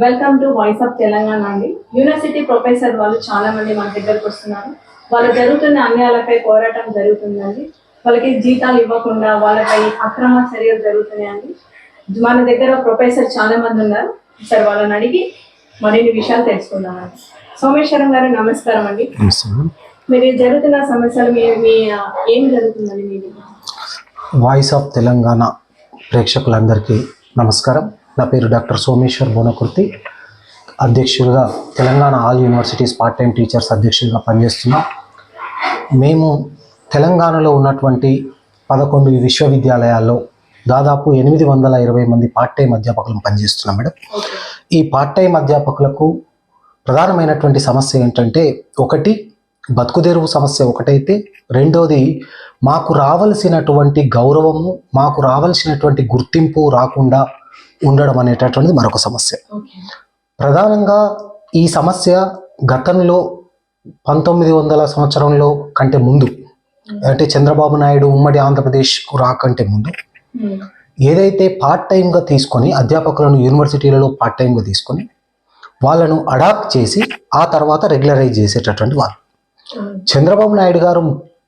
Welcome to voice of Telangana అండి. University professor వాళ్ళు చాలా మంది మన దగ్గరకు వస్తున్నారు. వాళ్ళు జరుగుతున్న అన్యాయాలపై పోరాటం జరుగుతుందండి. వాళ్ళకి జీతాలు ఇవ్వకుండా వాళ్ళపై అక్రమ చర్యలు జరుగుతున్నాయండి. మన దగ్గర ప్రొఫెసర్ చాలా మంది ఉన్నారు. సార్ వాళ్ళని అడిగి మరిన్ని విషయాలు తెలుసుకుందామండి సోమేశ్వరం గారు నమస్కారం అండి. మీరు జరుగుతున్న సమస్యలు మీ ఏం జరుగుతుందండి మీ? వాయిస్ ఆఫ్ తెలంగాణ ప్రేక్షకులందరికీ నమస్కారం. నా పేరు డాక్టర్ సోమేశ్వర్ బోనకుర్తి అధ్యక్షుడిగా Telangana all universities part time teachers అధ్యక్షుడిగా పనిచేస్తున్నాం. మేము తెలంగాణలో ఉన్నటువంటి పదకొండు విశ్వవిద్యాలయాల్లో దాదాపు ఎనిమిది వందల ఇరవై మంది పార్ట్ టైం అధ్యాపకులను పనిచేస్తున్నాం మేడం. ఈ పార్ట్ టైం అధ్యాపకులకు ప్రధానమైనటువంటి సమస్య ఏంటంటే ఒకటి బతుకుదెరువు సమస్య ఒకటైతే రెండోది మాకు రావలసినటువంటి గౌరవము మాకు రావలసినటువంటి గుర్తింపు రాకుండా ఉండడం అనేటటువంటిది మరొక సమస్య ప్రధానంగా ఈ సమస్య గతంలో పంతొమ్మిది వందల సంవత్సరంలో కంటే ముందు అంటే చంద్రబాబు నాయుడు ఉమ్మడి ఆంధ్రప్రదేశ్కు రాకంటే ముందు. ఏదైతే పార్ట్ టైంగా తీసుకొని అధ్యాపకులను యూనివర్సిటీలలో పార్ట్ టైంగా తీసుకొని వాళ్ళను అడాప్ట్ చేసి ఆ తర్వాత రెగ్యులరైజ్ చేసేటటువంటి వాళ్ళు. చంద్రబాబు నాయుడు గారు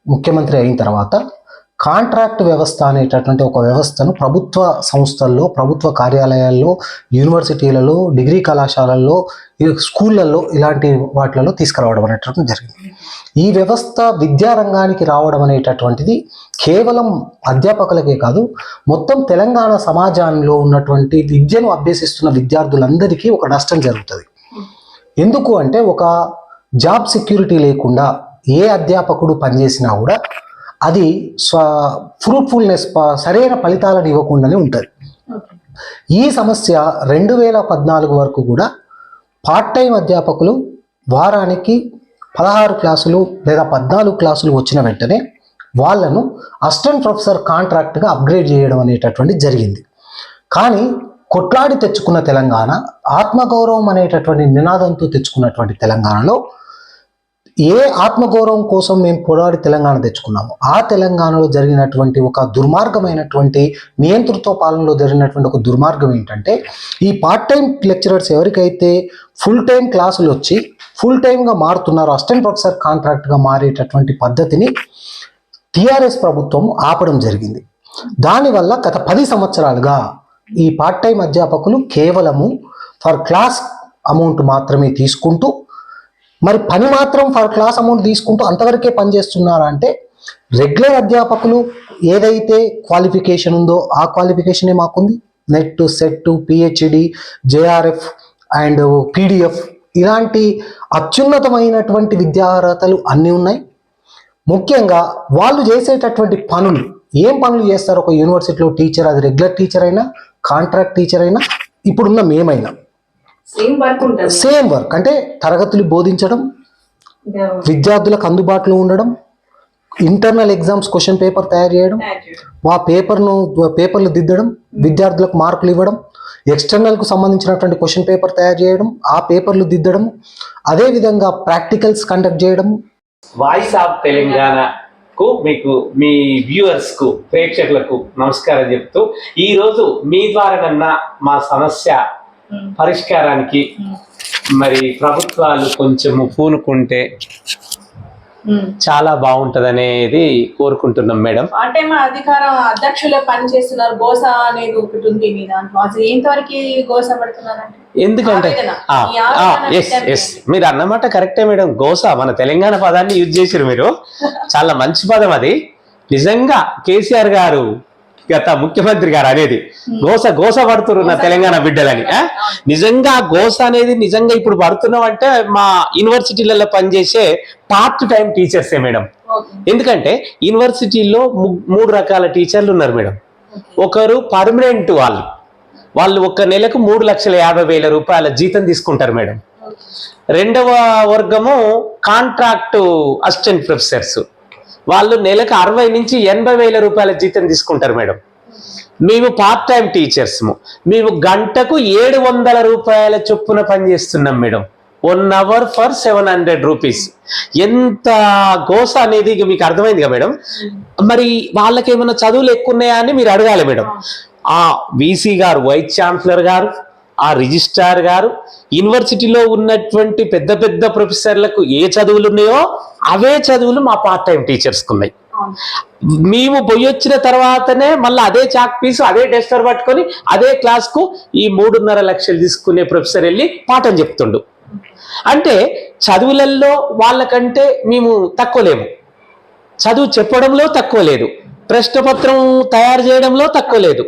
ముఖ్యమంత్రి అయిన తర్వాత కాంట్రాక్ట్ వ్యవస్థ అనేటటువంటి ఒక వ్యవస్థను ప్రభుత్వ సంస్థల్లో ప్రభుత్వ కార్యాలయాల్లో యూనివర్సిటీలలో డిగ్రీ కళాశాలల్లో స్కూళ్ళల్లో ఇలాంటి వాటిలలో తీసుకురావడం అనేటటువంటి జరిగింది. ఈ వ్యవస్థ విద్యారంగానికి రావడం అనేటటువంటిది కేవలం అధ్యాపకులకే కాదు మొత్తం తెలంగాణ సమాజంలో ఉన్నటువంటి విద్యను అభ్యసిస్తున్న విద్యార్థులందరికీ ఒక నష్టం జరుగుతుంది. ఎందుకు అంటే ఒక జాబ్ సెక్యూరిటీ లేకుండా ఏ అధ్యాపకుడు పనిచేసినా కూడా అది స్వ ఫ్రూట్ఫుల్నెస్ సరైన ఫలితాలను ఇవ్వకుండానే ఉంటుంది ఈ సమస్య రెండు వేల పద్నాలుగు వరకు కూడా పార్ట్ టైం అధ్యాపకులు వారానికి పదహారు క్లాసులు లేదా పద్నాలుగు క్లాసులు వచ్చిన వెంటనే వాళ్ళను అసిస్టెంట్ ప్రొఫెసర్ కాంట్రాక్ట్గా అప్గ్రేడ్ చేయడం అనేటటువంటి జరిగింది. కానీ కొట్లాడి తెచ్చుకున్న తెలంగాణ ఆత్మగౌరవం అనేటటువంటి నినాదంతో తెచ్చుకున్నటువంటి తెలంగాణలో ఏ ఆత్మగౌరవం కోసం మేము పోరాడి తెలంగాణ తెచ్చుకున్నాము ఆ తెలంగాణలో జరిగినటువంటి ఒక దుర్మార్గమైనటువంటి నియంతృత్వ పాలనలో జరిగినటువంటి ఒక దుర్మార్గం ఏంటంటే ఈ పార్ట్ టైం లెక్చరర్స్ ఎవరికైతే ఫుల్ టైం క్లాసులు వచ్చి ఫుల్ టైంగా మారుతున్నారో అసిస్టెంట్ ప్రొఫెసర్ కాంట్రాక్ట్గా మారేటటువంటి పద్ధతిని టీఆర్ఎస్ ప్రభుత్వం ఆపడం జరిగింది. దానివల్ల గత పది సంవత్సరాలుగా ఈ పార్ట్ టైం అధ్యాపకులు కేవలము ఫర్ క్లాస్ అమౌంట్ మాత్రమే తీసుకుంటూ మరి పని మాత్రం ఫర్ క్లాస్ అమౌంట్ తీసుకుంటూ అంతవరకే పనిచేస్తున్నారా అంటే రెగ్యులర్ అధ్యాపకులు ఏదైతే క్వాలిఫికేషన్ ఉందో ఆ క్వాలిఫికేషనే మాకుంది? NET SET PhD JRF and PDF ఇలాంటి అత్యున్నతమైనటువంటి విద్యార్హతలు అన్నీ ఉన్నాయి. ముఖ్యంగా వాళ్ళు చేసేటటువంటి పనులు ఏం పనులు చేస్తారు? ఒక యూనివర్సిటీలో టీచర్ అది రెగ్యులర్ టీచర్ అయినా కాంట్రాక్ట్ టీచర్ అయినా ఇప్పుడున్న మేమైనా. సేమ్ వర్క్ ఉంటుంది సేమ్ వర్క్ అంటే తరగతులు బోధించడం విద్యార్థులకు అందుబాటులో ఉండడం ఇంటర్నల్ ఎగ్జామ్స్ క్వశ్చన్ పేపర్ తయారు చేయడం. ఆ పేపర్ను పేపర్లు దిద్దడం విద్యార్థులకు మార్కులు ఇవ్వడం ఎక్స్టర్నల్కు సంబంధించినటువంటి క్వశ్చన్ పేపర్ తయారు చేయడం ఆ పేపర్లు దిద్దడం అదేవిధంగా ప్రాక్టికల్స్ కండక్ట్ చేయడం వాయిస్ ఆఫ్ తెలంగాణకు మీకు మీ వ్యూవర్స్కు ప్రేక్షకులకు నమస్కారం చెప్తూ ఈ రోజు మీ ద్వారానన్నా మా సమస్య. పరిష్కారానికి. మరి ప్రభుత్వాలు కొంచెము పూనుకుంటే. చాలా బాగుంటది అనేది కోరుకుంటున్నాం మేడం. అంటే మా అధికారం అధ్యక్షులే పని చేస్తున్నారు గోస అనేది ఒకటి ఉంది మీ దాంట్లో. అసలు ఎంతవరకు గోస పడుతున్నారంటే? ఎందుకంటే ఎస్ ఎస్ మీరు అన్నమాట కరెక్టే మేడం. గోస మన తెలంగాణ పదాన్ని యూజ్ చేసారు మీరు. చాలా మంచి పదం అది. నిజంగా కేసీఆర్ గారు గత ముఖ్యమంత్రి గారు అనేది గోస గోస పడుతున్నారు నా తెలంగాణ బిడ్డలని ఆ? నిజంగా గోస అనేది నిజంగా ఇప్పుడు పడుతున్నాం అంటే మా యూనివర్సిటీలలో పనిచేసే పార్ట్ టైం టీచర్సే మేడం. ఎందుకంటే యూనివర్సిటీలో మూడు రకాల టీచర్లు ఉన్నారు మేడం. ఒకరు పర్మనెంట్ వాళ్ళు. వాళ్ళు ఒక నెలకు మూడు లక్షల యాభై వేల రూపాయల జీతం తీసుకుంటారు మేడం. రెండవ వర్గము కాంట్రాక్ట్ అసిస్టెంట్ ప్రొఫెసర్స్ వాళ్ళు నెలకు అరవై నుంచి ఎనభై వేల రూపాయల జీతం తీసుకుంటారు మేడం. మేము పార్ట్ టైం టీచర్స్ మేము గంటకు ఏడు వందల రూపాయల చొప్పున పనిచేస్తున్నాం madam. One hour for seven hundred rupees ఎంత గోస అనేది మీకు అర్థమైంది కదా మేడం? మరి వాళ్ళకి ఏమైనా చదువులు ఎక్కువ ఉన్నాయా అని మీరు అడగాలి మేడం. ఆ వీసీ గారు వైస్ ఛాన్సలర్ గారు ఆ రిజిస్ట్రార్ గారు యూనివర్సిటీలో ఉన్నటువంటి పెద్ద పెద్ద ప్రొఫెసర్లకు ఏ చదువులు ఉన్నాయో అవే చదువులు మా పార్ట్ టైం టీచర్స్కి ఉన్నాయి. మేము పోయి వచ్చిన తర్వాతనే మళ్ళీ అదే చాక్ పీస్ అదే డెస్టర్ పట్టుకొని అదే క్లాస్కు ఈ మూడున్నర లక్షలు తీసుకునే ప్రొఫెసర్ వెళ్ళి పాఠం చెప్తుండు. అంటే చదువులలో వాళ్ళకంటే మేము తక్కువ లేము. చదువు చెప్పడంలో తక్కువ లేదు. ప్రశ్నపత్రం తయారు చేయడంలో తక్కువ లేదు.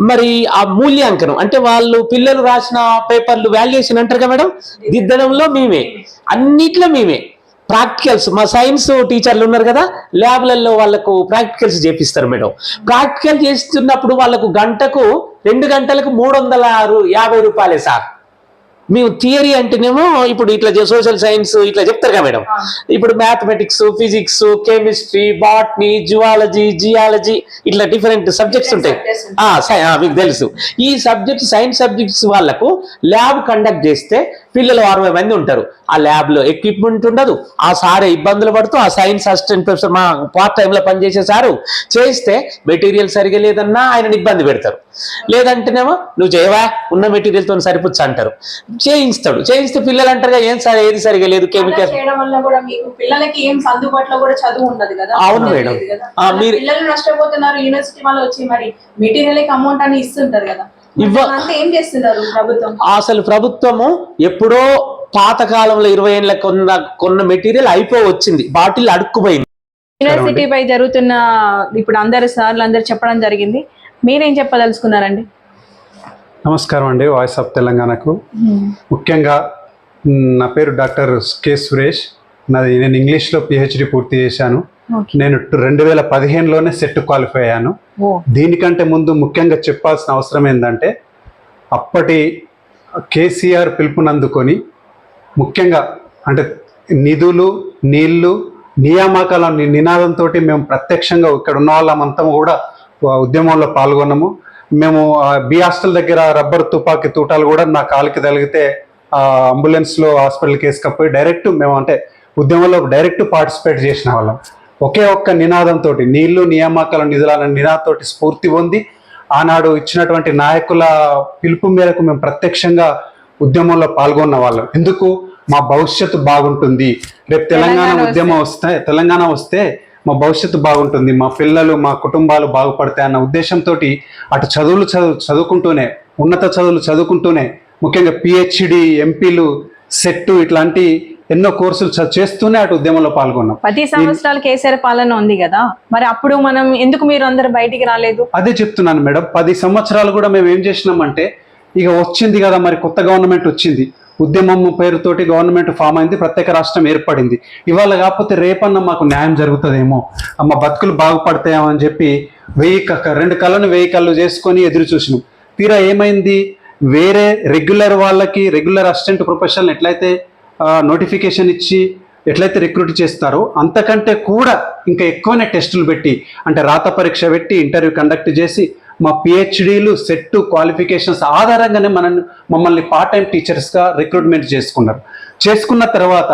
మరి ఆ మూల్యాంకనం అంటే వాళ్ళు పిల్లలు రాసిన పేపర్లు వాల్యుయేషన్ అంటారు కదా మేడం? దిద్దడంలో మేమే. అన్నిట్లో మేమే. ప్రాక్టికల్స్ మా సైన్స్ టీచర్లు ఉన్నారు కదా ల్యాబ్లలో వాళ్ళకు ప్రాక్టికల్స్ చేపిస్తారు మేడం. ప్రాక్టికల్ చేస్తున్నప్పుడు వాళ్ళకు గంటకు రెండు గంటలకు మూడు వందల ఆరు యాభై రూపాయలే సార్. మేము థియరీ అంటేనేమో ఇప్పుడు ఇట్లా సోషల్ సైన్స్ ఇట్లా చెప్తారు కదా మేడం. ఇప్పుడు mathematics physics chemistry botany zoology geology ఇట్లా డిఫరెంట్ సబ్జెక్ట్స్ ఉంటాయి. మీకు తెలుసు. ఈ సబ్జెక్ట్ సైన్స్ సబ్జెక్ట్స్ వాళ్ళకు ల్యాబ్ కండక్ట్ చేస్తే పిల్లలు అరవై మంది ఉంటారు. ఆ ల్యాబ్లో ఎక్విప్మెంట్ ఉండదు. ఆ సారే ఇబ్బందులు పడుతూ ఆ సైన్స్ అసిస్టెంట్ ప్రొఫెసర్ మా పార్ట్ టైంలో పనిచేసే సారు చేస్తే మెటీరియల్ సరిగా లేదన్నా ఆయనని ఇబ్బంది పెడతారు. లేదంటేనేమో నువ్వు చేయవా? ఉన్న మెటీరియల్తో సరిపుచ్చు? అంటారు. చేయిస్తాడు. చేయిస్తే పిల్లలు అంటారు "కదా, ఏం సార్ ఏది సరిగా లేదు కెమికల్ కూడా మీకు పిల్లలకి ఏం అందుబాటులో కూడా చదువు ఉండదు కదా అవును మేడం. మీరు- పిల్లలు నష్టపోతున్నారు యూనివర్సిటీ వాళ్ళు వచ్చి మరి మెటీరియల్ అమౌంట్ అని ఇస్తుంటారు కదా. ఇవ్వ- అంతా ఏం చేస్తున్నారు ప్రభుత్వం? అసలు ప్రభుత్వము ఎప్పుడో పాత కాలంలో ఇరవై ఏళ్ళ కొన్న కొన్న మెటీరియల్ అయిపో వచ్చింది బాటిల్ అడుక్కుపోయింది. యూనివర్సిటీ పై జరుగుతున్న ఇప్పుడు అందరు సార్లు అందరు చెప్పడం జరిగింది. మీరేం చెప్పదలుచుకున్నారండి? నమస్కారం అండి. వాయిస్ ఆఫ్ తెలంగాణకు. ముఖ్యంగా నా పేరు డాక్టర్ కె సురేష్. నాది నేను ఇంగ్లీష్లో పిహెచ్డి పూర్తి చేశాను. నేను రెండు వేల పదిహేనులోనే సెట్ క్వాలిఫై అయ్యాను. దీనికంటే ముందు ముఖ్యంగా చెప్పాల్సిన అవసరం ఏంటంటే అప్పటి కేసీఆర్ పిలుపునందుకొని ముఖ్యంగా అంటే నిధులు నీళ్ళు నియామకాల నినాదంతో మేము ప్రత్యక్షంగా ఇక్కడ ఉన్న వాళ్ళమంతా కూడా ఉద్యమంలో పాల్గొన్నాము. మేము బి హాస్టల్ దగ్గర రబ్బర్ తుపాకీ తూటాలు కూడా నా కాలుకి తగిలితే ఆ అంబులెన్స్లో హాస్పిటల్కి వేసుకపోయి డైరెక్ట్ మేము అంటే ఉద్యమంలో డైరెక్ట్ పార్టిసిపేట్ చేసిన వాళ్ళం. ఒకే ఒక్క నినాదంతో నీళ్ళు నియామకాల నిధుల నినాదంతో స్ఫూర్తి పొంది ఆనాడు ఇచ్చినటువంటి నాయకుల పిలుపు మేరకు మేము ప్రత్యక్షంగా ఉద్యమంలో పాల్గొన్న వాళ్ళం. ఎందుకు? మా భవిష్యత్తు బాగుంటుంది. రేపు తెలంగాణ ఉద్యమం వస్తే తెలంగాణ వస్తే మా భవిష్యత్తు బాగుంటుంది. మా పిల్లలు మా కుటుంబాలు బాగుపడతాయి అన్న ఉద్దేశంతో అటు చదువులు చదువు చదువుకుంటూనే ఉన్నత చదువులు చదువుకుంటూనే ముఖ్యంగా పిహెచ్డి ఎంపీలు సెట్ ఇట్లాంటి ఎన్నో కోర్సులు చేస్తూనే అటు ఉద్యమంలో పాల్గొన్నాం. పది సంవత్సరాలు కేసీఆర్ పాలన ఉంది కదా మరి అప్పుడు మనం ఎందుకు మీరు అందరు బయటికి రాలేదు? అదే చెప్తున్నాను మేడం పది సంవత్సరాలు కూడా మేము ఏం చేసినామంటే ఇక వచ్చింది కదా మరి కొత్త గవర్నమెంట్ వచ్చింది. ఉద్యమం పేరుతోటి గవర్నమెంట్ ఫామ్ అయింది ప్రత్యేక రాష్ట్రం ఏర్పడింది. ఇవాళ కాకపోతే రేపన్నా మాకు న్యాయం జరుగుతుందేమో. అమ్మ బతుకులు బాగుపడతాయేమో అని చెప్పి వెయ్యి రెండు కళ్ళను వెయ్యి కళ్ళు చేసుకొని ఎదురు చూసినాం. తీరా ఏమైంది? వేరే రెగ్యులర్ వాళ్ళకి రెగ్యులర్ అసిస్టెంట్ ప్రొఫెషనల్ ఎట్లయితే నోటిఫికేషన్ ఇచ్చి ఎట్లయితే రిక్రూట్ చేస్తారో అంతకంటే కూడా ఇంకా ఎక్కువనే టెస్టులు పెట్టి అంటే రాత పరీక్ష పెట్టి ఇంటర్వ్యూ కండక్ట్ చేసి మా పిహెచ్డీలు సెట్ క్వాలిఫికేషన్స్ ఆధారంగానే మనం మమ్మల్ని పార్ట్ టైం టీచర్స్గా రిక్రూట్మెంట్ చేసుకున్నారు. చేసుకున్న తర్వాత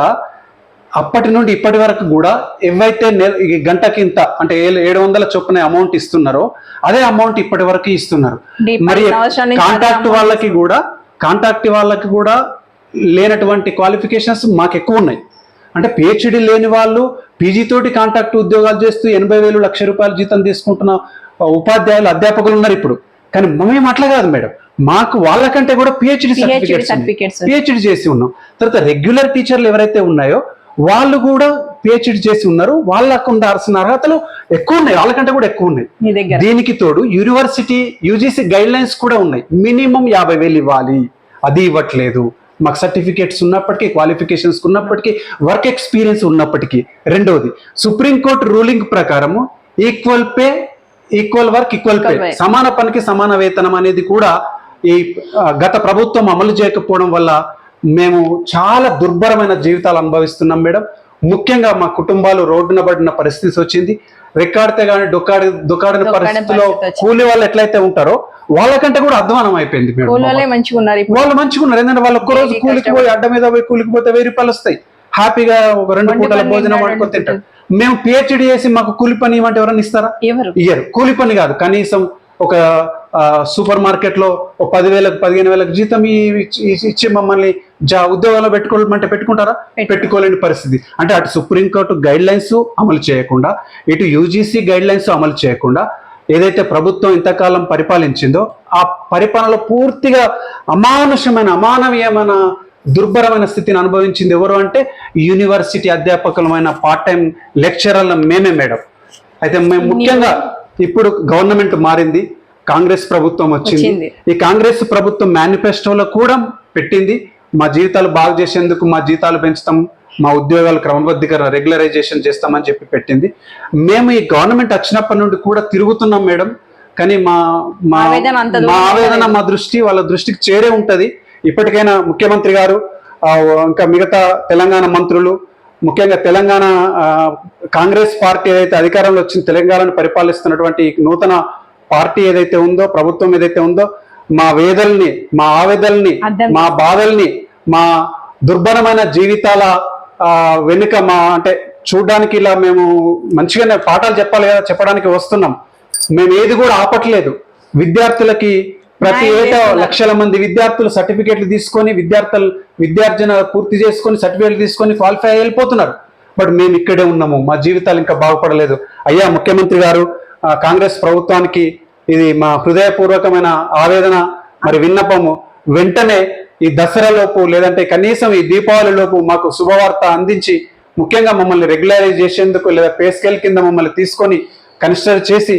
అప్పటి నుండి ఇప్పటి వరకు కూడా ఏవైతే నెల గంటకి ఇంత అంటే ఏడు ఏడు వందల చొప్పున అమౌంట్ ఇస్తున్నారో అదే అమౌంట్ ఇప్పటి వరకు ఇస్తున్నారు. మరి కాంటాక్ట్ వాళ్ళకి కూడా కాంటాక్ట్ వాళ్ళకి కూడా లేనటువంటి క్వాలిఫికేషన్స్ మాకు ఎక్కువ ఉన్నాయి. అంటే పిహెచ్డి లేని వాళ్ళు పీజీ తోటి కాంటాక్ట్ ఉద్యోగాలు చేస్తూ ఎనభై వేలు లక్ష రూపాయల జీతం తీసుకుంటున్న ఉపాధ్యాయులు అధ్యాపకులు ఉన్నారు ఇప్పుడు. కానీ మేము అట్లా కాదు మేడం. మాకు వాళ్ళకంటే కూడా పిహెచ్డి సర్టిఫికేట్స్. పిహెచ్డి చేసి ఉన్నాం. తర్వాత రెగ్యులర్ టీచర్లు ఎవరైతే ఉన్నాయో వాళ్ళు కూడా పిహెచ్డి చేసి ఉన్నారు. వాళ్ళకు ఉండాల్సిన అర్హతలు ఎక్కువ ఉన్నాయి. వాళ్ళకంటే కూడా ఎక్కువ ఉన్నాయి. దీనికి తోడు యూనివర్సిటీ యూజీసీ గైడ్ లైన్స్ కూడా ఉన్నాయి. మినిమం యాభై వేలు ఇవ్వాలి. అది ఇవ్వట్లేదు. మాకు సర్టిఫికేట్స్ ఉన్నప్పటికీ క్వాలిఫికేషన్స్ ఉన్నప్పటికీ వర్క్ ఎక్స్పీరియన్స్ ఉన్నప్పటికీ. రెండవది సుప్రీంకోర్టు రూలింగ్ ప్రకారము equal pay equal work equal pay. సమాన పనికి సమాన వేతనం అనేది కూడా ఈ గత ప్రభుత్వం అమలు చేయకపోవడం వల్ల మేము చాలా దుర్భరమైన జీవితాలు అనుభవిస్తున్నాం మేడం. ముఖ్యంగా మా కుటుంబాలు రోడ్డున పడిన పరిస్థితి వచ్చింది. రెక్కాడితే కానీ డొక్కాడి దుకాడిన పరిస్థితిలో. కూలి వాళ్ళు ఎట్లయితే ఉంటారో వాళ్ళకంటే కూడా అధ్వానం అయిపోయింది వాళ్ళే మంచిగా ఉన్నారు ఇప్పుడు. వాళ్ళు మంచిగా ఉన్నారు. ఎందుకంటే వాళ్ళు ఒక్క రోజు డైలీ కూలికి పోయి అడ్డ మీద పోయి కూలికి పోతే వెయ్యి రూపాయలు వస్తాయి. హ్యాపీగా ఒక రెండు పూటల భోజనం వండుకొని తింటారు. మేము పిహెచ్డి చేసి మాకు కూలి పని ఇవ్వమంటే ఎవరైనా ఇస్తారా? ఎవరు? ఇయ్యరు. కూలి పని కాదు. కనీసం ఒక సూపర్ మార్కెట్లో ఒక పదివేలకు పదిహేను వేలకు జీతం ఇచ్చి మమ్మల్ని జా ఉద్యోగాల్లో పెట్టుకోమంటే పెట్టుకుంటారా? పెట్టుకోలేని పరిస్థితి. అంటే అటు సుప్రీంకోర్టు గైడ్ లైన్స్ అమలు చేయకుండా ఇటు యూజీసీ గైడ్ లైన్స్ అమలు చేయకుండా ఏదైతే ప్రభుత్వం ఇంతకాలం పరిపాలించిందో ఆ పరిపాలనలో పూర్తిగా అమానుషమైన అమానవీయమైన దుర్భరమైన స్థితిని అనుభవించింది ఎవరు అంటే యూనివర్సిటీ అధ్యాపకులమైన పార్ట్ టైం లెక్చరర్ల మేమే మేడం. అయితే మేము ముఖ్యంగా ఇప్పుడు గవర్నమెంట్ మారింది కాంగ్రెస్ ప్రభుత్వం వచ్చింది. ఈ కాంగ్రెస్ ప్రభుత్వం మేనిఫెస్టోలో కూడా పెట్టింది. మా జీవితాలు బాగు చేసేందుకు మా జీతాలు పెంచుతాం మా ఉద్యోగాలు క్రమబద్ధీకరణ రెగ్యులరైజేషన్ చేస్తామని చెప్పి పెట్టింది. మేము ఈ గవర్నమెంట్ వచ్చినప్పటి నుండి కూడా తిరుగుతున్నాం మేడం. కానీ మా మా ఆవేదన మా దూరం ఆవేదన మా దృష్టి వాళ్ళ దృష్టికి చేరే ఉంటది. ఇప్పటికైనా ముఖ్యమంత్రి గారు ఇంకా మిగతా తెలంగాణ మంత్రులు ముఖ్యంగా తెలంగాణ కాంగ్రెస్ పార్టీ ఏదైతే అధికారంలో వచ్చిన తెలంగాణను పరిపాలిస్తున్నటువంటి నూతన పార్టీ ఏదైతే ఉందో ప్రభుత్వం ఏదైతే ఉందో మా వేదల్ని మా ఆవేదల్ని మా బాధల్ని మా దుర్భరమైన జీవితాల వెనుక మా అంటే చూడడానికి ఇలా మేము మంచిగానే పాఠాలు చెప్పాలి కదా చెప్పడానికి వస్తున్నాం. మేము ఏది కూడా ఆపట్లేదు. విద్యార్థులకి ప్రతి ఏటా. లక్షల మంది విద్యార్థులు సర్టిఫికేట్లు తీసుకొని విద్యార్థులు విద్యార్జన పూర్తి చేసుకొని సర్టిఫికేట్లు తీసుకొని క్వాలిఫై అయి వెళ్ళిపోతున్నారు. బట్ మేము ఇక్కడే ఉన్నాము. మా జీవితాలు ఇంకా బాగుపడలేదు. అయ్యా ముఖ్యమంత్రి గారు కాంగ్రెస్ ప్రభుత్వానికి ఇది మా హృదయపూర్వకమైన ఆవేదన మరి విన్నపము. వెంటనే ఈ దసరా లోపు లేదంటే కనీసం ఈ దీపావళి లోపు మాకు శుభవార్త అందించి ముఖ్యంగా మమ్మల్ని రెగ్యులరైజ్ చేసేందుకు లేదా పే స్కేల్ కింద మమ్మల్ని తీసుకొని కన్సిడర్ చేసి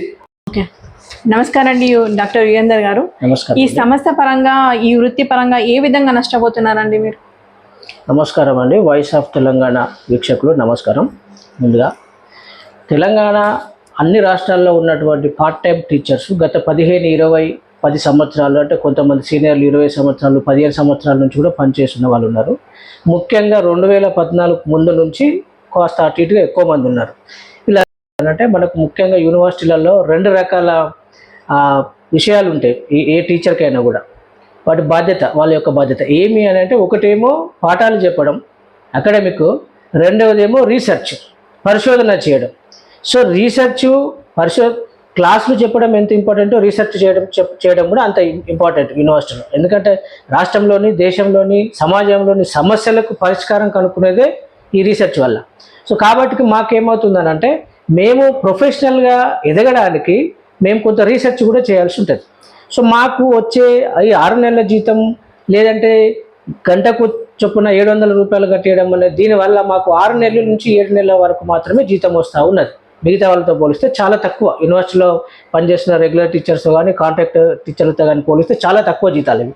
నమస్కారం అండి డాక్టర్ యుగేందర్ గారు. నమస్కారం ఈ సంస్థ పరంగా ఈ వృత్తి పరంగా ఏ విధంగా నష్టపోతున్నారండి మీరు? నమస్కారం అండి. వాయిస్ ఆఫ్ తెలంగాణ వీక్షకులు నమస్కారం. ముందుగా తెలంగాణ అన్ని రాష్ట్రాల్లో ఉన్నటువంటి పార్ట్ టైం టీచర్స్ గత పదిహేను ఇరవై పది సంవత్సరాలు అంటే కొంతమంది సీనియర్లు ఇరవై సంవత్సరాలు పదిహేను సంవత్సరాల నుంచి కూడా పనిచేస్తున్న వాళ్ళు ఉన్నారు. ముఖ్యంగా రెండు వేల పద్నాలుగు ముందు నుంచి కాస్త అటు ఇటుగా ఎక్కువ మంది ఉన్నారు. ఇలా అంటే మనకు ముఖ్యంగా యూనివర్సిటీలలో రెండు రకాల విషయాలు ఉంటాయి. ఏ ఏ టీచర్కైనా కూడా. వాటి బాధ్యత వాళ్ళ యొక్క బాధ్యత. ఏమి అని అంటే ఒకటేమో పాఠాలు చెప్పడం అకాడమిక్ రెండవదేమో రీసెర్చ్ పరిశోధన చేయడం. సో రీసెర్చ్ పరిశో క్లాసులు చెప్పడం ఎంత ఇంపార్టెంటో రీసెర్చ్ చేయడం చెప్ చేయడం కూడా అంత ఇంపార్టెంట్ యూనివర్సిటీలో ఎందుకంటే రాష్ట్రంలోని దేశంలోని సమాజంలోని సమస్యలకు పరిష్కారం కనుక్కునేదే ఈ రీసెర్చ్ వల్ల. సో కాబట్టి మాకేమవుతుందనంటే మేము ప్రొఫెషనల్గా ఎదగడానికి మేము కొంత రీసెర్చ్ కూడా చేయాల్సి ఉంటుంది. సో మాకు వచ్చే ఈ ఆరు నెలల జీతం లేదంటే గంటకు చొప్పున ఏడు వందల రూపాయలు కట్టేయడం అనేది దీనివల్ల మాకు ఆరు నెలల నుంచి ఏడు నెలల వరకు మాత్రమే జీతం వస్తూ ఉన్నది. మిగతా వాళ్ళతో పోలిస్తే చాలా తక్కువ. యూనివర్సిటీలో పనిచేసిన రెగ్యులర్ టీచర్స్ కానీ కాంట్రాక్ట్ టీచర్లతో కానీ పోలిస్తే చాలా తక్కువ జీతాలు ఇవి.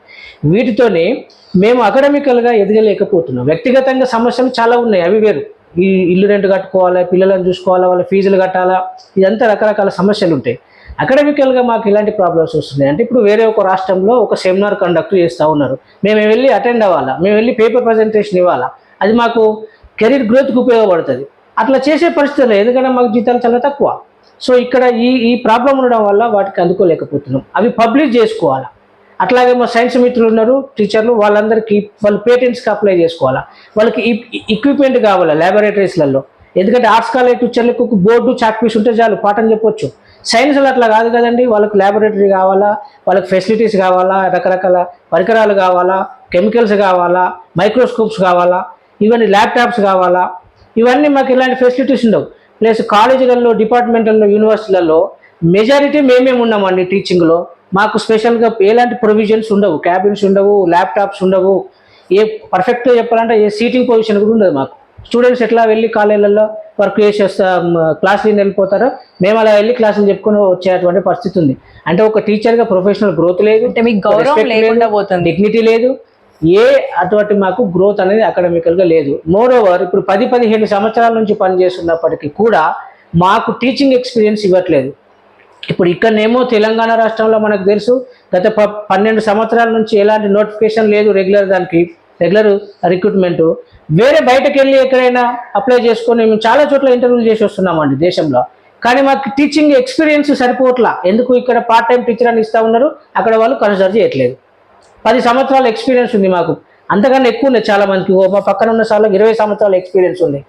వీటితోనే మేము అకాడమికల్గా ఎదగలేకపోతున్నాం. వ్యక్తిగతంగా సమస్యలు చాలా ఉన్నాయి. అవి వేరు. ఈ ఇల్లు రెంట్ కట్టుకోవాలి పిల్లలను చూసుకోవాలా వాళ్ళ ఫీజులు కట్టాలా ఇదంతా రకరకాల సమస్యలు ఉంటాయి. అకాడమికల్గా మాకు ఇలాంటి ప్రాబ్లమ్స్ వస్తున్నాయి. అంటే ఇప్పుడు వేరే ఒక రాష్ట్రంలో ఒక సెమినార్ కండక్ట్ చేస్తూ ఉన్నారు. మేము వెళ్ళి అటెండ్ అవ్వాలా? మేము వెళ్ళి పేపర్ ప్రజెంటేషన్ ఇవ్వాలా? అది మాకు కెరీర్ గ్రోత్కి ఉపయోగపడుతుంది. అట్లా చేసే పరిస్థితి లేదు. ఎందుకంటే మాకు జీతాలు చాలా తక్కువ. సో ఇక్కడ ఈ ఈ ప్రాబ్లం ఉండడం వల్ల వాటికి అందుకోలేకపోతున్నాం. అవి పబ్లిష్ చేసుకోవాలా? అట్లాగే మా సైన్స్ మిత్రులు ఉన్నారు టీచర్లు వాళ్ళందరికీ వాళ్ళు పేటెంట్స్కి అప్లై చేసుకోవాలా? వాళ్ళకి ఎక్విప్మెంట్ కావాలా ల్యాబొరేటరీస్లలో ఎందుకంటే ఆర్ట్స్ కాలేజ్ టీచర్లకు ఒక బోర్డు చాక్ పీస్ ఉంటే చాలు పాఠం చెప్పొచ్చు. సైన్స్లో అట్లా కాదు కదండి వాళ్ళకి ల్యాబొరేటరీ కావాలా వాళ్ళకి ఫెసిలిటీస్ కావాలా రకరకాల పరికరాలు కావాలా కెమికల్స్ కావాలా మైక్రోస్కోప్స్ కావాలా ఇవన్నీ ల్యాప్టాప్స్ కావాలా. ఇవన్నీ మాకు ఇలాంటి ఫెసిలిటీస్ ఉండవు. ప్లస్ కాలేజీలలో డిపార్ట్మెంట్లలో యూనివర్సిటీలలో మెజారిటీ మేమే ఉన్నామండి టీచింగ్లో మాకు స్పెషల్గా ఎలాంటి ప్రొవిజన్స్ ఉండవు క్యాబిన్స్ ఉండవు ల్యాప్టాప్స్ ఉండవు. ఏ పర్ఫెక్ట్గా చెప్పాలంటే ఏ సీటింగ్ పొజిషన్ కూడా ఉండదు మాకు. స్టూడెంట్స్ ఎట్లా వెళ్ళి కాలేజీలలో వర్క్ చేసేస్తా క్లాస్ విని వెళ్ళిపోతారో మేము అలా వెళ్ళి క్లాసులు చెప్పుకొని వచ్చేటువంటి పరిస్థితి ఉంది. అంటే ఒక టీచర్గా ప్రొఫెషనల్ గ్రోత్ లేదు అంటే మీకు గౌరవం లేకుండా పోతుంది. డిగ్నిటీ లేదు. ఏ అటువంటి మాకు గ్రోత్ అనేది అకాడమికల్గా లేదు. మోర్ ఓవర్ ఇప్పుడు పది పదిహేను సంవత్సరాల నుంచి పనిచేస్తున్నప్పటికీ కూడా మాకు టీచింగ్ ఎక్స్పీరియన్స్ ఇవ్వట్లేదు. ఇప్పుడు ఇక్కడనేమో తెలంగాణ రాష్ట్రంలో మనకు తెలుసు గత ప పన్నెండు సంవత్సరాల నుంచి ఎలాంటి నోటిఫికేషన్ లేదు రెగ్యులర్ దానికి రెగ్యులర్ రిక్రూట్మెంట్. వేరే బయటకు వెళ్ళి ఎక్కడైనా అప్లై చేసుకొని మేము చాలా చోట్ల ఇంటర్వ్యూలు చేసి వస్తున్నామండి దేశంలో. కానీ మాకు టీచింగ్ ఎక్స్పీరియన్స్ సరిపోవట్లా. ఎందుకు ఇక్కడ పార్ట్ టైం టీచర్ అని ఇస్తా ఉన్నారు? అక్కడ వాళ్ళు కన్సిడర్ చేయట్లేదు. పది సంవత్సరాల ఎక్స్పీరియన్స్ ఉంది మాకు. అంతకన్నా ఎక్కువ ఉంది చాలా మందికి ఓ మా పక్కన ఉన్న సార్లకు ఇరవై సంవత్సరాల ఎక్స్పీరియన్స్ ఉంది.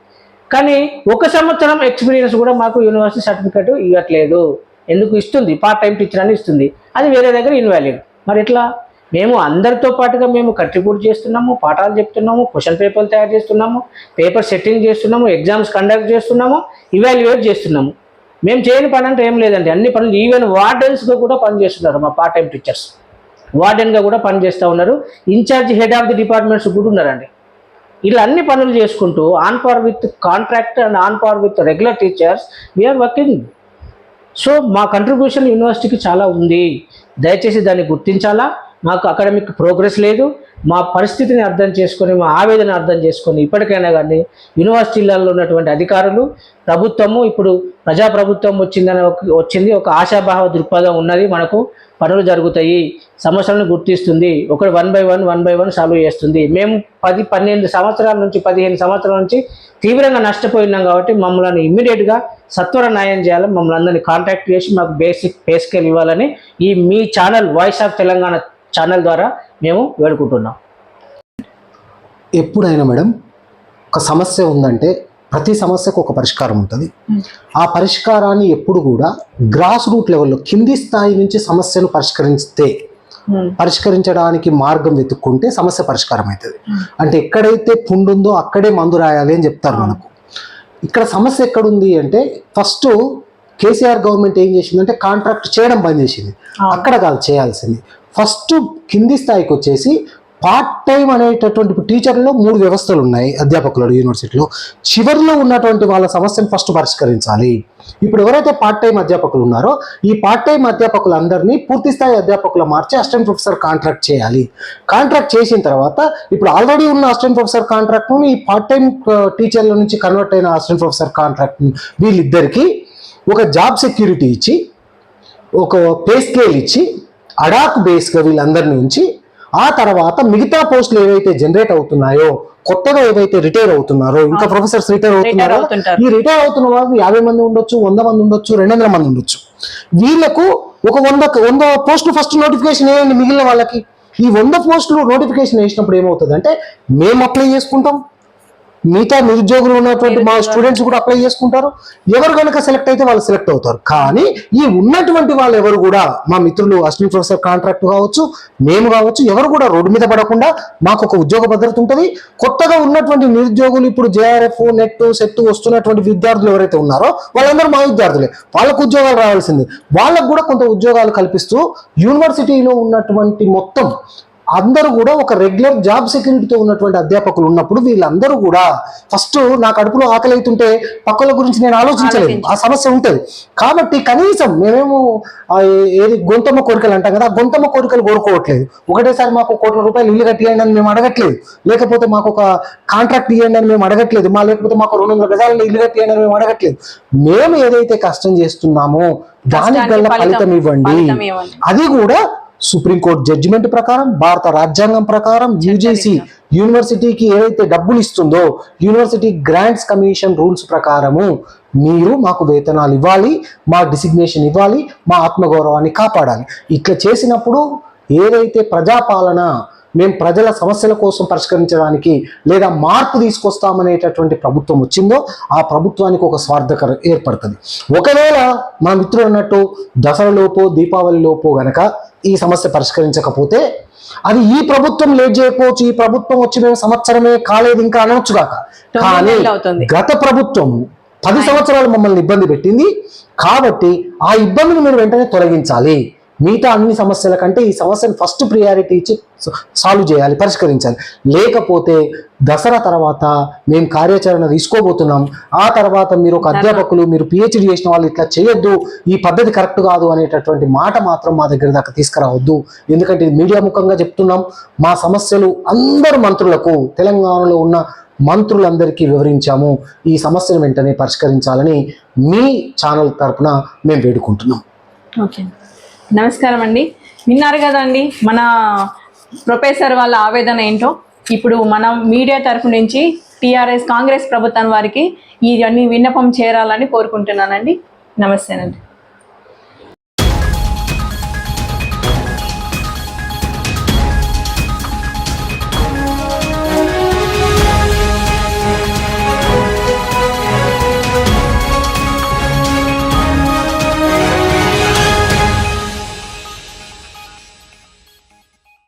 కానీ ఒక సంవత్సరం ఎక్స్పీరియన్స్ కూడా మాకు యూనివర్సిటీ సర్టిఫికేట్ ఇవ్వట్లేదు. ఎందుకు ఇస్తుంది? పార్ట్ టైం టీచర్ అని ఇస్తుంది. అది వేరే దగ్గర ఇన్వాలిడ్ మరి ఎట్లా? మేము అందరితో పాటుగా మేము కంట్రిబ్యూట్ చేస్తున్నాము పాఠాలు చెప్తున్నాము క్వశ్చన్ పేపర్లు తయారు చేస్తున్నాము పేపర్ సెట్టింగ్ చేస్తున్నాము ఎగ్జామ్స్ కండక్ట్ చేస్తున్నాము ఇవాల్యుయేట్ చేస్తున్నాము. మేము చేయని పని అంటే ఏం లేదండి. అన్ని పనులు ఈవెన్ వార్డెన్స్గా కూడా పనిచేస్తున్నారు మా పార్ట్ టైం టీచర్స్ వార్డెన్గా కూడా పనిచేస్తూ ఉన్నారు. Incharge head of the departments కూడా ఉన్నారండి. ఇలా అన్ని పనులు చేసుకుంటూ on par with contract and on par with regular teachers we are working so మా కంట్రిబ్యూషన్ యూనివర్సిటీకి చాలా ఉంది. దయచేసి దాన్ని గుర్తించాలా? మాకు అకాడమిక్ ప్రోగ్రెస్ లేదు. మా పరిస్థితిని అర్థం చేసుకొని మా ఆవేదన అర్థం చేసుకొని ఇప్పటికైనా కానీ యూనివర్సిటీలలో ఉన్నటువంటి అధికారులు ప్రభుత్వము ఇప్పుడు ప్రజాప్రభుత్వం వచ్చిందని వచ్చింది. ఒక ఆశాభావ దృక్పథం ఉన్నది. మనకు పనులు జరుగుతాయి. సమస్యలను గుర్తిస్తుంది. ఒకటి one by one one by one solve చేస్తుంది. మేము పది పన్నెండు సంవత్సరాల నుంచి పదిహేను సంవత్సరాల నుంచి తీవ్రంగా నష్టపోయినాం కాబట్టి మమ్మల్ని ఇమ్మీడియట్గా సత్వర న్యాయం చేయాలని మమ్మల్ని అందరినీ కాంటాక్ట్ చేసి మాకు బేసిక్ పే స్కేల్ ఇవ్వాలని ఈ మీ channel voice of Telangana channel ద్వారా మేము వేడుకుంటున్నాం. ఎప్పుడైనా మేడం ఒక సమస్య ఉందంటే ప్రతి సమస్యకు ఒక పరిష్కారం ఉంటుంది. ఆ పరిష్కారాన్ని ఎప్పుడు కూడా గ్రాస్ రూట్ లెవెల్లో కింది స్థాయి నుంచి సమస్యను పరిష్కరిస్తే పరిష్కరించడానికి మార్గం వెతుక్కుంటే సమస్య పరిష్కారం అవుతుంది. అంటే ఎక్కడైతే పుండు ఉందో అక్కడే మందు రాయాలి అని చెప్తారు మనకు. ఇక్కడ సమస్య ఎక్కడుంది అంటే ఫస్ట్ కేసీఆర్ గవర్నమెంట్ ఏం చేసిందంటే కాంట్రాక్ట్ చేయడం బంద్ చేసింది. అక్కడ కాదు చేయాల్సింది. ఫస్ట్ కింది స్థాయికి వచ్చేసి పార్ట్ టైం అనేటటువంటి టీచర్లో మూడు వ్యవస్థలు ఉన్నాయి అధ్యాపకులు యూనివర్సిటీలో చివరిలో ఉన్నటువంటి వాళ్ళ సమస్యను ఫస్ట్ పరిష్కరించాలి. ఇప్పుడు ఎవరైతే పార్ట్ టైం అధ్యాపకులు ఉన్నారో ఈ పార్ట్ టైం అధ్యాపకులందరినీ పూర్తిస్థాయి అధ్యాపకులు అధ్యాపకుల మార్చి అసిస్టెంట్ ప్రొఫెసర్ కాంట్రాక్ట్ చేయాలి. కాంట్రాక్ట్ చేసిన తర్వాత ఇప్పుడు ఆల్రెడీ ఉన్న అసిస్టెంట్ ప్రొఫెసర్ కాంట్రాక్ట్ను ఈ పార్ట్ టైం టీచర్ల నుంచి కన్వర్ట్ అయిన అసిస్టెంట్ ప్రొఫెసర్ కాంట్రాక్ట్ వీళ్ళిద్దరికీ ఒక జాబ్ సెక్యూరిటీ ఇచ్చి ఒక పే స్కేల్ ఇచ్చి అడాక్ బేస్గా వీళ్ళందరినీ ఉంచి ఆ తర్వాత మిగతా పోస్టులు ఏవైతే జనరేట్ అవుతున్నాయో కొత్తగా ఏవైతే రిటైర్ అవుతున్నారో ఇంకా ప్రొఫెసర్స్ రిటైర్ అవుతున్నారో. ఈ రిటైర్ అవుతున్న వాళ్ళు యాభై మంది ఉండొచ్చు వంద మంది ఉండొచ్చు రెండు వందల మంది ఉండొచ్చు. వీళ్ళకు ఒక వంద వంద పోస్టులు ఫస్ట్ నోటిఫికేషన్ వేయండి మిగిలిన వాళ్ళకి. ఈ వంద పోస్టులు నోటిఫికేషన్ వేసినప్పుడు ఏమవుతుంది అంటే మేము అప్లై చేసుకుంటాం. మిగతా నిరుద్యోగులు ఉన్నటువంటి మా స్టూడెంట్స్ కూడా అప్లై చేసుకుంటారు. ఎవరు కనుక సెలెక్ట్ అయితే వాళ్ళు సెలెక్ట్ అవుతారు. కానీ ఈ ఉన్నటువంటి వాళ్ళు ఎవరు కూడా మా మిత్రులు అసిస్టెంట్ ప్రొఫెసర్ కాంట్రాక్ట్ కావచ్చు మేము కావచ్చు ఎవరు కూడా రోడ్డు మీద పడకుండా మాకు ఒక ఉద్యోగ భద్రత ఉంటుంది. కొత్తగా ఉన్నటువంటి నిరుద్యోగులు ఇప్పుడు జేఆర్ఎఫ్ నెట్ సెట్ వస్తున్నటువంటి విద్యార్థులు ఎవరైతే ఉన్నారో వాళ్ళందరూ మా విద్యార్థులే. వాళ్ళకు ఉద్యోగాలు రావాల్సింది. వాళ్ళకు కూడా కొంత ఉద్యోగాలు కల్పిస్తూ యూనివర్సిటీలో ఉన్నటువంటి మొత్తం అందరూ కూడా ఒక రెగ్యులర్ జాబ్ సెక్యూరిటీతో ఉన్నటువంటి అధ్యాపకులు ఉన్నప్పుడు వీళ్ళందరూ కూడా ఫస్ట్ నా కడుపులో ఆకలి అవుతుంటే పక్కల గురించి నేను ఆలోచించలేదు. ఆ సమస్య ఉంటుంది. కాబట్టి కనీసం మేమేమో ఏది గొంతమ్మ కోరికలు అంటాం కదా గొంతమ్మ కోరికలు కోరుకోవట్లేదు. ఒకటేసారి మాకు కోట్ల రూపాయలు ఇల్లు కట్టియండి అని మేము అడగట్లేదు. లేకపోతే మాకు ఒక కాంట్రాక్ట్ ఇవ్వండి అని మేము అడగట్లేదు. మా లేకపోతే మాకు రెండు వందల గజాలలో ఇల్లు కట్టియండి అని మేము అడగట్లేదు. మేము ఏదైతే కష్టం చేస్తున్నామో దానికి గల ఫలితం ఇవ్వండి. అది కూడా సుప్రీంకోర్టు జడ్జిమెంట్ ప్రకారం భారత రాజ్యాంగం ప్రకారం యూజీసీ యూనివర్సిటీకి ఏదైతే డబ్బులు ఇస్తుందో యూనివర్సిటీ గ్రాంట్స్ కమిషన్ రూల్స్ ప్రకారము మీరు మాకు వేతనాలు ఇవ్వాలి మా డిసిగ్నేషన్ ఇవ్వాలి మా ఆత్మగౌరవాన్ని కాపాడాలి. ఇట్లా చేసినప్పుడు ఏదైతే ప్రజాపాలన మేము ప్రజల సమస్యల కోసం పరిష్కరించడానికి లేదా మార్పు తీసుకొస్తామనేటటువంటి ప్రభుత్వం వచ్చిందో ఆ ప్రభుత్వానికి ఒక స్వార్థకర ఏర్పడుతుంది. ఒకవేళ మా మిత్రుడు అన్నట్టు దసరాలోపో దీపావళిలోపో గనక ఈ సమస్య పరిష్కరించకపోతే అది ఈ ప్రభుత్వం లేట్ చేయకపోవచ్చు ఈ ప్రభుత్వం వచ్చి మేము సంవత్సరమే కాలేదు ఇంకా అనవచ్చు కాక. కానీ. గత ప్రభుత్వం పది సంవత్సరాలు మమ్మల్ని ఇబ్బంది పెట్టింది. కాబట్టి ఆ ఇబ్బందిని మీరు వెంటనే తొలగించాలి. మిగతా అన్ని సమస్యల కంటే ఈ సమస్యను ఫస్ట్ ప్రియారిటీ ఇచ్చి సాల్వ్ చేయాలి పరిష్కరించాలి. లేకపోతే దసరా తర్వాత మేము కార్యాచరణ తీసుకోబోతున్నాం. ఆ తర్వాత మీరు ఒక అధ్యాపకులు మీరు పిహెచ్డి చేసిన వాళ్ళు ఇట్లా చేయొద్దు ఈ పద్ధతి కరెక్ట్ కాదు అనేటటువంటి మాట మాత్రం మా దగ్గర దాకా తీసుకురావద్దు. ఎందుకంటే ఇది మీడియా ముఖంగా చెప్తున్నాం. మా సమస్యలు అందరు మంత్రులకు తెలంగాణలో ఉన్న మంత్రులందరికీ వివరించాము. ఈ సమస్యను వెంటనే పరిష్కరించాలని మీ ఛానల్ తరపున మేము వేడుకుంటున్నాం. ఓకే. నమస్కారం అండి విన్నారు కదండి మన ప్రొఫెసర్ వాళ్ళ ఆవేదన ఏంటో? ఇప్పుడు మనం మీడియా తరఫు నుంచి టీఆర్ఎస్ కాంగ్రెస్ ప్రభుత్వం వారికి ఇవన్నీ విన్నపం చేరాలని కోరుకుంటున్నానండి. నమస్తేనండి.